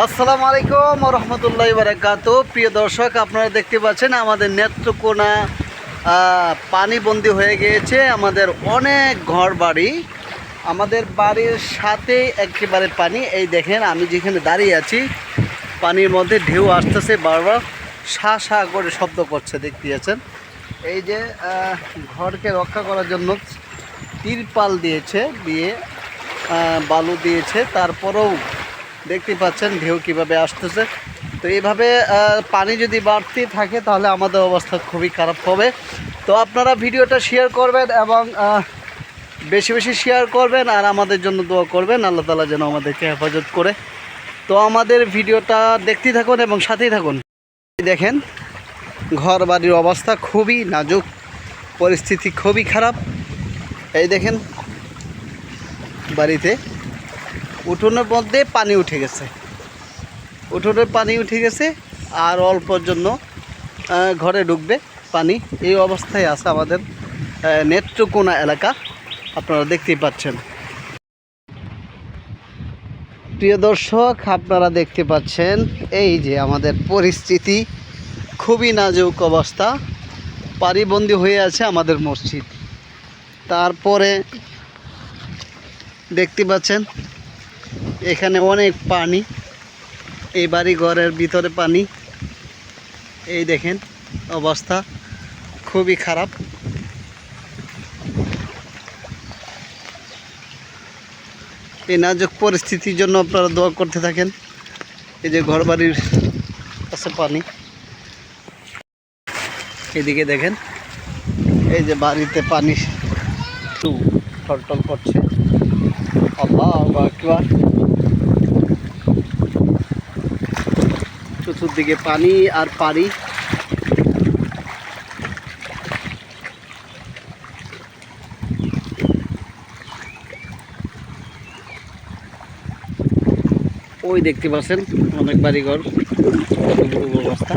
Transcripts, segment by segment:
আসসালামু আলাইকুম রহমতুল্লাহ বারাকাত প্রিয় দর্শক, আপনারা দেখতে পাচ্ছেন আমাদের নেত্রকোনা পানিবন্দি হয়ে গিয়েছে আমাদের অনেক ঘর বাড়ি আমাদের বাড়ির সাথে একেবারে পানি। এই দেখেন, আমি যেখানে দাঁড়িয়ে আছি, পানির মধ্যে ঢেউ আসতেছে বারবার। সা সা করে শব্দ করছে দেখতে পাচ্ছেন এই যে ঘরকে রক্ষা করার জন্য তিরপাল দিয়েছে, দিয়ে বালু দিয়েছে। তারপরেও দেখতে পাচ্ছেন, ঢেউ কীভাবে আসতেছে। তো এইভাবে পানি যদি বাড়তে থাকে, তাহলে আমাদের অবস্থা খুবই খারাপ হবে। তো আপনারা ভিডিওটা শেয়ার করবেন এবং বেশি বেশি শেয়ার করবেন আর আমাদের জন্য দোয়া করবেন। আল্লাহ তালা যেন আমাদেরকে হেফাজত করে। তো আমাদের ভিডিওটা দেখতে থাকুন এবং সাথেই থাকুন। দেখেন ঘর বাড়ির অবস্থা খুবই নাজুক, পরিস্থিতি খুবই খারাপ। এই দেখেন, বাড়িতে উঠোনের মধ্যে পানি উঠে গেছে। উঠোনের পানি উঠে গেছে আর অল্পর জন্য ঘরে ঢুকবে পানি। এই অবস্থায় আছে আমাদের নেত্রকোনা এলাকা। আপনারা দেখতেই পাচ্ছেন। প্রিয় দর্শক, আপনারা দেখতে পাচ্ছেন এই যে আমাদের পরিস্থিতি। খুবই নাজুক অবস্থা। পারিবন্দী হয়ে আছে আমাদের মসজিদ। তারপরে দেখতে পাচ্ছেন এখানে অনেক পানি। এই বাড়ি ঘরের ভিতরে পানি। এই দেখেন অবস্থা, খুবই খারাপ। এই নাজুক পরিস্থিতির জন্য আপনারা দোয়া করতে থাকেন। এই যে ঘর বাড়ির কাছে পানি। এদিকে দেখেন, এই যে বাড়িতে পানি একটু টলটল করছে। আল্লাহ আকবার। চতুর্দিকে পানি আর পানি। ওই দেখতে পাচ্ছেন, অনেক বাড়িঘর অবস্থা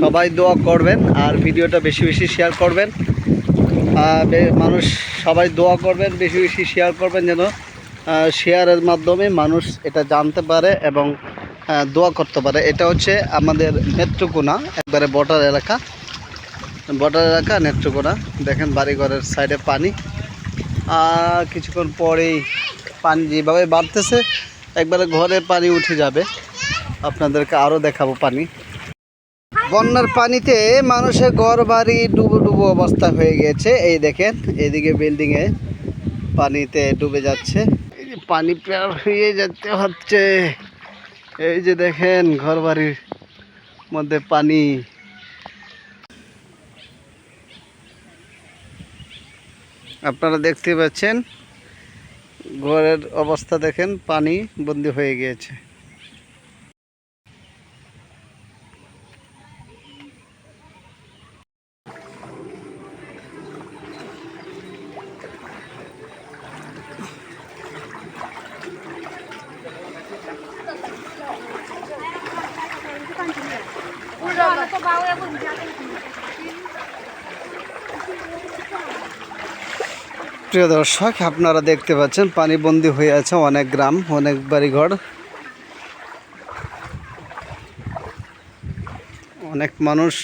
সবাই দোয়া করবেন আর ভিডিওটা বেশি বেশি শেয়ার করবেন। মানুষ সবাই দোয়া করবেন, বেশি বেশি শেয়ার করবেন যেন শেয়ারের মাধ্যমে মানুষ এটা জানতে পারে এবং দোয়া করতে পারে। এটা হচ্ছে আমাদের নেত্রকোনা, একবারে বর্ডার এলাকা। বর্ডার এলাকা, নেত্রকোনা। দেখেন বাড়িঘরের সাইডে পানি। আর কিছুক্ষণ পরেই পানি যেভাবে বাড়তেছে, একবারে ঘরে পানি উঠে যাবে। আপনাদেরকে আরও দেখাবো পানি। বন্যার পানিতে মানুষের ঘর বাড়ি ডুবো ডুবো অবস্থা হয়ে গেছে। এই দেখেন এইদিকে বিল্ডিংয়ে পানিতে ডুবে যাচ্ছে। পানি পার হয়ে যেতে হচ্ছে। এই যে দেখেন ঘর বাড়ির মধ্যে পানি। আপনারা দেখতে পাচ্ছেন, ঘরের অবস্থা দেখেন, পানি বন্দি হয়ে গিয়েছে। প্রিয় দর্শক, আপনারা দেখতে পাচ্ছেন পানি পানিবন্দি হয়ে আছে অনেক গ্রাম, অনেক বাড়িঘর। অনেক মানুষ।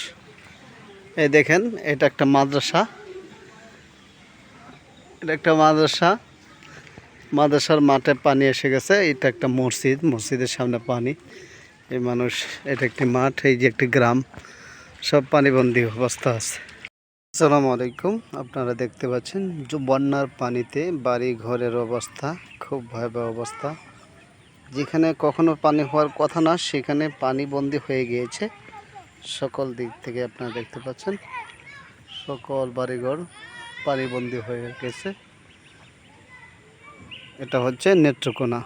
এই দেখেন, এটা একটা মাদ্রাসা। এটা একটা মাদ্রাসা। মাদ্রাসার মাঠে পানি এসে গেছে। এটা একটা মসজিদ, মসজিদের সামনে পানি। এই মানুষ, এটা একটি মাঠ, এই যে একটি গ্রাম। সব পানিবন্দি অবস্থা আছে। আসসালামু আলাইকুম, আপনারা দেখতে পাচ্ছেন যে বন্যার পানিতে বাড়ি ঘরের অবস্থা, খুব ভয়াবহ অবস্থা। যেখানে কখনো পানি হওয়ার কথা না, সেখানে পানি বন্দি হয়ে গিয়েছে। সকল দিক থেকে আপনারা দেখতে পাচ্ছেন, সকল বাড়িঘর পানিবন্দি হয়ে গেছে। এটা হচ্ছে নেত্রকোনা।